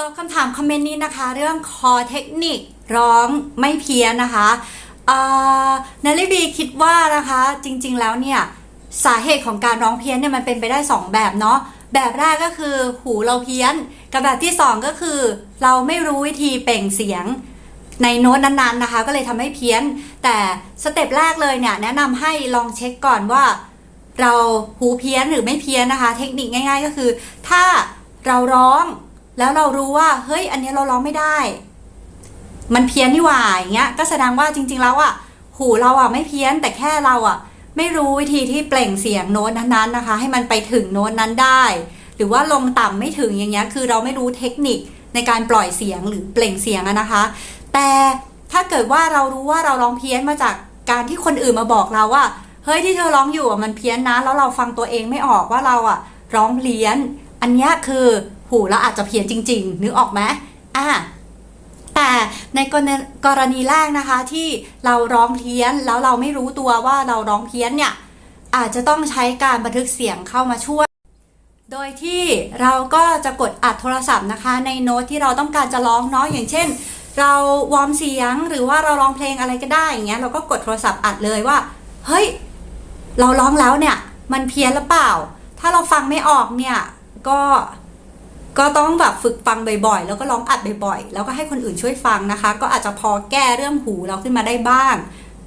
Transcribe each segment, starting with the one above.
ตอบคำถามคอมเมนต์นี้นะคะ เรื่องคอเทคนิคร้องไม่เพี้ยนนะคะเนลลี่บีคิดว่านะคะจริงๆแล้วเนี่ยสาเหตุของการร้องเพี้ยนเนี่ยมันเป็นไปได้ 2 แบบเนาะแบบแรกก็คือหูเราเพี้ยน กับแบบที่ 2 ก็คือ เราไม่รู้วิธีเปล่งเสียงในโน้ตนั้นๆนะคะ ก็เลยทำให้เพี้ยน แต่สเต็ปแรกเลยเนี่ยแนะนำให้ลองเช็คก่อนว่า เราหูเพี้ยนหรือไม่เพี้ยนนะคะ เทคนิคง่าย ๆ ก็คือ ถ้าเราร้อง แล้วเรารู้ว่า เฮ้ย อันนี้เราร้องไม่ได้ มันเพี้ยนนี่หว่าอย่างเงี้ย ก็แสดงว่าจริง ๆ แล้วอะ หูเราอะไม่เพี้ยนแต่แค่เราอะ ไม่รู้วิธีที่เปล่งเสียงโน้ตนั้นๆนะคะ ให้มันไปถึงโน้ตนั้นได้ หรือว่าลงต่ำไม่ถึงอย่างเงี้ย คือเราไม่รู้เทคนิคในการปล่อยเสียงหรือเปล่งเสียงอะนะคะ แต่ถ้าเกิดว่าเรารู้ว่าเราร้องเพี้ยนมาจากการที่คนอื่นมาบอกเราว่า เฮ้ยที่เธอร้องอยู่อะมันเพี้ยนนะ แล้วเราฟังตัวเองไม่ออกว่าเราอะร้องเพี้ยน อันนี้คือ หูเราอาจจะเพี้ยนจริง ๆ นึกออกไหมอะแต่ในกรณีกรณีแรกนะคะที่เราร้องเพี้ยนแล้วเราไม่รู้ตัวว่าเราร้องเพี้ยนเนี่ยอาจจะต้องใช้การบันทึกเสียงเข้ามาช่วย โดยที่เราก็จะกดอัดโทรศัพท์นะคะ ในโน้ตที่เราต้องการจะร้องเนาะอย่างเช่น เราวอร์มเสียงหรือว่าเราร้องเพลงอะไรก็ได้อย่างเงี้ยเราก็กดโทรศัพท์อัดเลยว่า เฮ้ย เราร้องแล้วเนี่ย มันเพี้ยนหรือเปล่า ถ้าเราฟังไม่ออกเนี่ยก็ ก็ต้องแบบฝึกฟังบ่อยๆ แล้วก็ร้องอัดบ่อยๆ แล้วก็ให้คนอื่นช่วยฟังนะคะ ก็อาจจะพอแก้เรื่องหูเราขึ้นมาได้บ้าง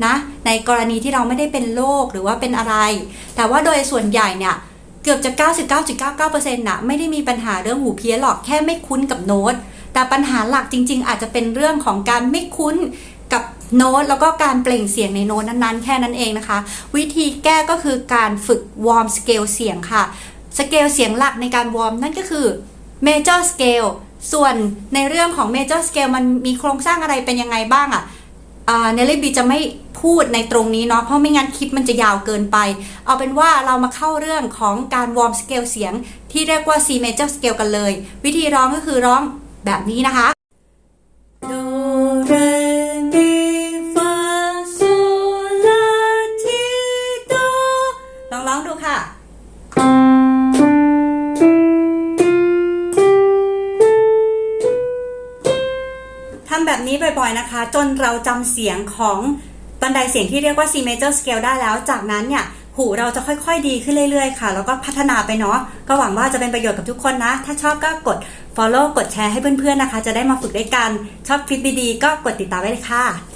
นะ ในกรณีที่เราไม่ได้เป็นโรคหรือว่าเป็นอะไร แต่ว่าโดยส่วนใหญ่เนี่ยเกือบจะ 99.99%นะไม่ได้มีปัญหาเรื่องหูเพี้ยนหรอกแค่ไม่คุ้นกับโน้ต แต่ปัญหาหลักจริง ๆ อาจจะเป็นเรื่องของการไม่คุ้นกับโน้ตแล้วก็การเปล่งเสียงในโน้ตนั้นๆ แค่นั้นเองนะคะ วิธีแก้ก็คือการฝึกวอร์มสเกลเสียงค่ะ สเกลเสียงหลักในการวอร์มนั่นก็คือ major scale ส่วนในเรื่องของ major scale มันมีโครงสร้างอะไรเป็นยังไงบ้างอะ่ะเนลลี่บีจะไม่พูดในตรงนี้เนาะเพราะไม่งั้นคลิปมันจะยาวเกินไป เอาเป็นว่าเรามาเข้าเรื่องของการวอร์มสเกลเสียง ที่เรียกว่า C major scale กันเลย วิธีร้องก็คือร้องแบบนี้นะคะ Do re mi fa sol la ti do ลองร้องดูค่ะำแบบนี้บ่อยๆนะคะ จนเราจำเสียงของบันไดเสียงที่เรียกว่า C major scale ได้แล้ว จากนั้นเนี่ยหูเราจะค่อยๆดีขึ้นเรื่อยๆ ค่ะ แล้วก็พัฒนาไปเนาะ ก็หวังว่าจะเป็นประโยชน์กับทุกคนนะ ถ้าชอบก็กด follow กดแชร์ให้เพื่อนๆนะคะ จะได้มาฝึกด้วยกัน ชอบคลิปดีๆก็กดติดตามไว้เลยค่ะ